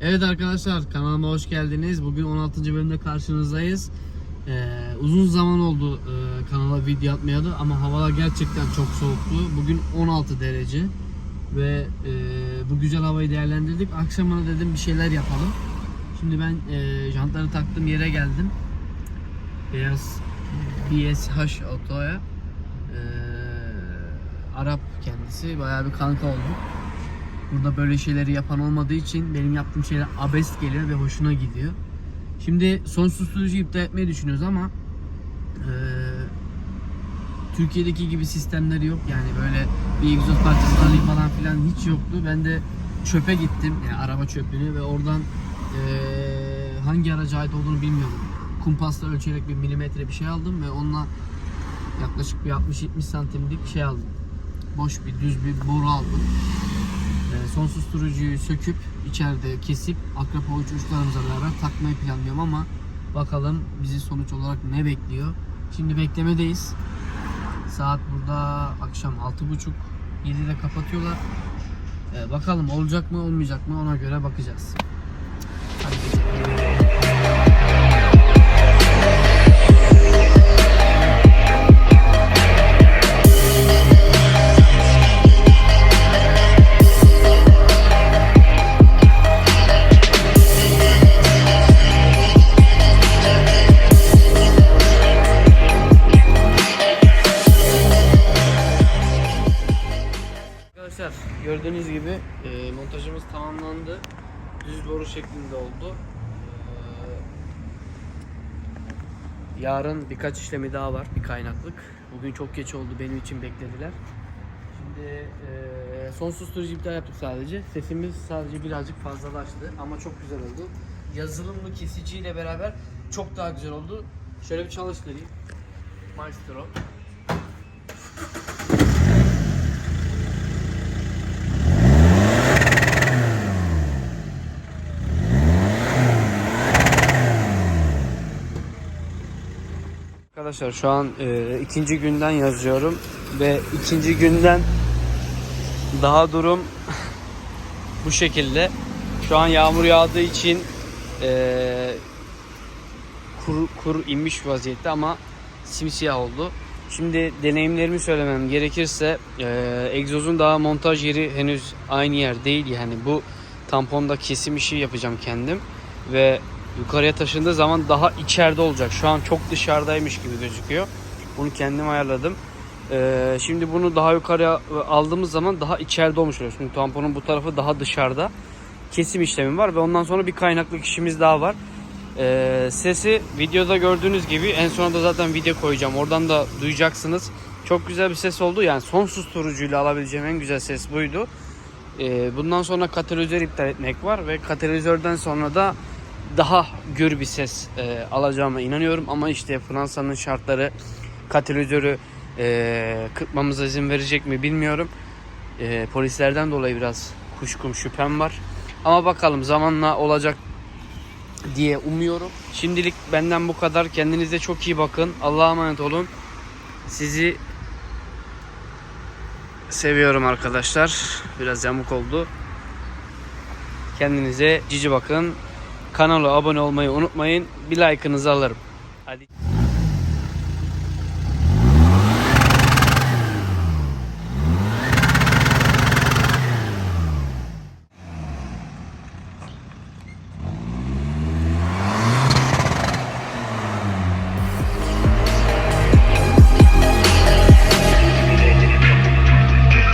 Evet arkadaşlar kanalıma hoş geldiniz. Bugün 16. bölümde karşınızdayız. Ee, uzun zaman oldu e, kanala video atmayalı ama havalar gerçekten çok soğuktu. Bugün 16 derece ve e, bu güzel havayı değerlendirdik. Akşamına dedim bir şeyler yapalım. Şimdi ben e, jantları taktım yere geldim. Beyaz BSH otoya. E, Arap kendisi bayağı bir kanka olduk. Burada böyle şeyleri yapan olmadığı için benim yaptığım şeyler abest geliyor ve hoşuna gidiyor. Şimdi son susturucu iptal etmeyi düşünüyoruz ama eee, Türkiye'deki gibi sistemleri yok. Yani böyle bir egzoz parçası alayım falan filan hiç yoktu. Ben de çöpe gittim. Yani araba çöplüğüne ve oradan eee, hangi araca ait olduğunu bilmiyorum. Kumpasla ölçerek bir milimetre bir şey aldım ve onunla yaklaşık bir 60-70 santimlik şey aldım. Boş bir düz bir boru aldım. Ee, son söküp içeride kesip akrep avuç uçlarımıza beraber takmayı planlıyorum ama bakalım bizi sonuç olarak ne bekliyor. Şimdi beklemedeyiz. Saat burada akşam 6.30 7'de kapatıyorlar. Ee, bakalım olacak mı olmayacak mı ona göre bakacağız. Hadi geçelim. Gördüğünüz gibi e, montajımız tamamlandı. Düz boru şeklinde oldu. Ee, yarın birkaç işlemi daha var. Bir kaynaklık. Bugün çok geç oldu. Benim için beklediler. Şimdi e, son susturucu iptal yaptık sadece. Sesimiz sadece birazcık fazlalaştı ama çok güzel oldu. Yazılımlı kesiciyle beraber çok daha güzel oldu. Şöyle bir çalıştırayım. Maestro. Arkadaşlar şu an e, ikinci günden yazıyorum ve ikinci günden daha durum bu şekilde. Şu an yağmur yağdığı için e, kuru, kuru inmiş vaziyette ama simsiyah oldu. Şimdi deneyimlerimi söylemem gerekirse e, egzozun daha montaj yeri henüz aynı yer değil yani bu tamponda kesim işi yapacağım kendim ve yukarıya taşındığı zaman daha içeride olacak. Şu an çok dışarıdaymış gibi gözüküyor. Bunu kendim ayarladım. Ee, şimdi bunu daha yukarıya aldığımız zaman daha içeride olmuş oluyor. Şimdi tamponun bu tarafı daha dışarıda. Kesim işlemi var ve ondan sonra bir kaynaklık işimiz daha var. Ee, sesi videoda gördüğünüz gibi en sonunda zaten video koyacağım. Oradan da duyacaksınız. Çok güzel bir ses oldu. Yani son susturucuyla alabileceğim en güzel ses buydu. Ee, bundan sonra katalizör iptal etmek var ve katalizörden sonra da daha gür bir ses e, alacağıma inanıyorum ama işte Fransa'nın şartları katalizörü e, kırpmamıza izin verecek mi bilmiyorum. E, polislerden dolayı biraz kuşkum şüphem var. Ama bakalım zamanla olacak diye umuyorum. Şimdilik benden bu kadar. Kendinize çok iyi bakın. Allah'a emanet olun. Sizi seviyorum arkadaşlar. Biraz yamuk oldu. Kendinize cici bakın. Kanala abone olmayı unutmayın. Bir like'ınızı alırım. Hadi.